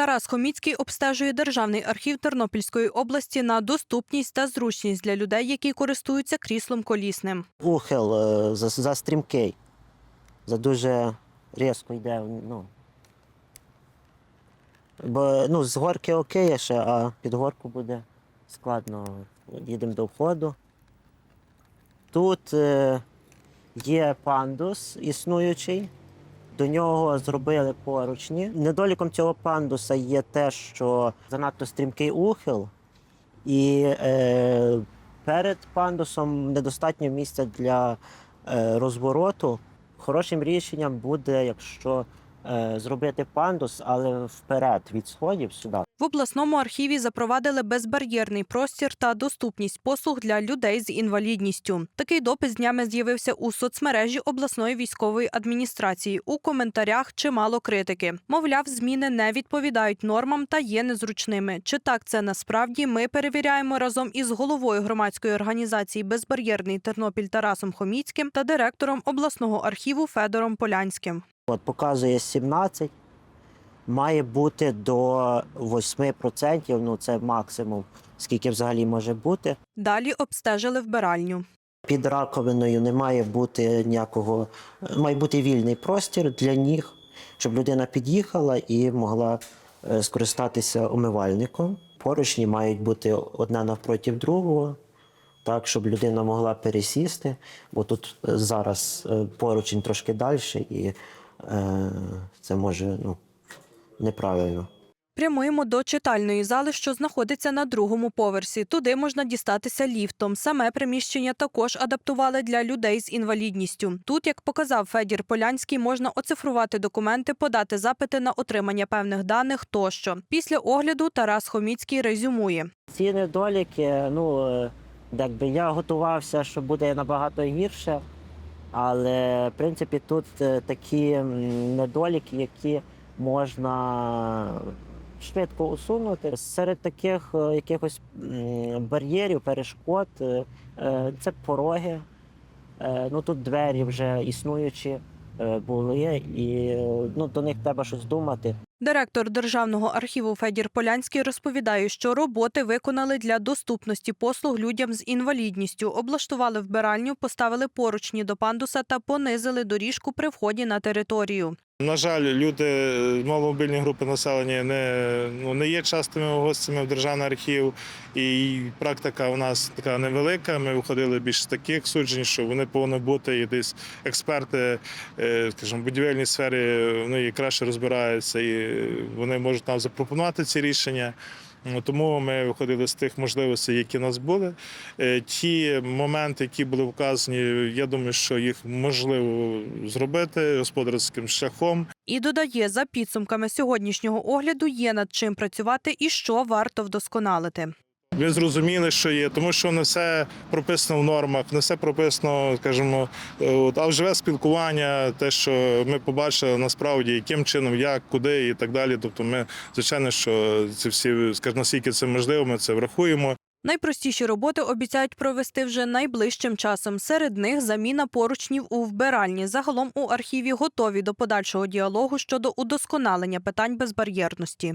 Тарас Хоміцький обстежує державний архів Тернопільської області на доступність та зручність для людей, які користуються кріслом колісним. Ухил е, за, стрімкий. За дуже різко йде. Ну. Бо ну, з горки окей ще, а під горку буде складно. Їдемо до входу. Тут е, є пандус існуючий. До нього зробили поручні. Недоліком цього пандуса є те, що занадто стрімкий ухил, і е, перед пандусом недостатньо місця для е, розвороту. Хорошим рішенням буде, якщо зробити пандус, але вперед від сходів сюди. В обласному архіві запровадили безбар'єрний простір та доступність послуг для людей з інвалідністю. Такий допис днями з'явився у соцмережі обласної військової адміністрації. У коментарях чимало критики. Мовляв, зміни не відповідають нормам та є незручними. Чи так це насправді ми перевіряємо разом із головою громадської організації Безбар'єрний Тернопіль Тарасом Хоміцьким та директором обласного архіву Федором Полянським. От показує 17, має бути до 8%, ну це максимум, скільки взагалі може бути. Далі обстежили вбиральню. Під раковиною не має бути ніякого, має бути вільний простір для ніг, щоб людина під'їхала і могла е, скористатися умивальником. Поручні мають бути одна навпроти другого, так, щоб людина могла пересісти, бо тут е, зараз е, поручень трошки далі, і це може ну, неправильно. Прямуємо до читальної зали, що знаходиться на другому поверсі. Туди можна дістатися ліфтом. Саме приміщення також адаптували для людей з інвалідністю. Тут, як показав Федір Полянський, можна оцифрувати документи, подати запити на отримання певних даних тощо. Після огляду Тарас Хоміцький резюмує. Ці недоліки, ну, е, якби я готувався, що буде набагато гірше, але в принципі тут е, такі недоліки, які можна швидко усунути. Серед таких е, якихось бар'єрів, перешкод, е, це пороги. Ну тут двері вже існуючі були, і ну, до них треба щось думати. Директор державного архіву Федір Полянський розповідає, що роботи виконали для доступності послуг людям з інвалідністю. Облаштували вбиральню, поставили поручні до пандуса та понизили доріжку при вході на територію. На жаль, люди з маломобільні групи населення не, ну, не є частими гостями в державний архів, і практика у нас така невелика. Ми виходили більш з таких суджень, що вони повинні бути і десь експерти, е, скажімо, в будівельній сфері вони краще розбираються, і вони можуть нам запропонувати ці рішення. Ну, Тому ми виходили з тих можливостей, які в нас були. Е, Ті моменти, які були вказані, я думаю, що їх можливо зробити господарським шляхом. І додає, за підсумками сьогоднішнього огляду є над чим працювати і що варто вдосконалити. Ви зрозуміли, що є, тому що не все прописано в нормах, не все прописано, скажімо, е, от, а живе спілкування, те, що ми побачили насправді, яким чином, як, куди і так далі. Тобто, ми звичайно, що ці всі, скажімо, наскільки це можливо, ми це врахуємо. Найпростіші роботи обіцяють провести вже найближчим часом. Серед них заміна поручнів у вбиральні. Загалом у архіві готові до подальшого діалогу щодо удосконалення питань безбар'єрності.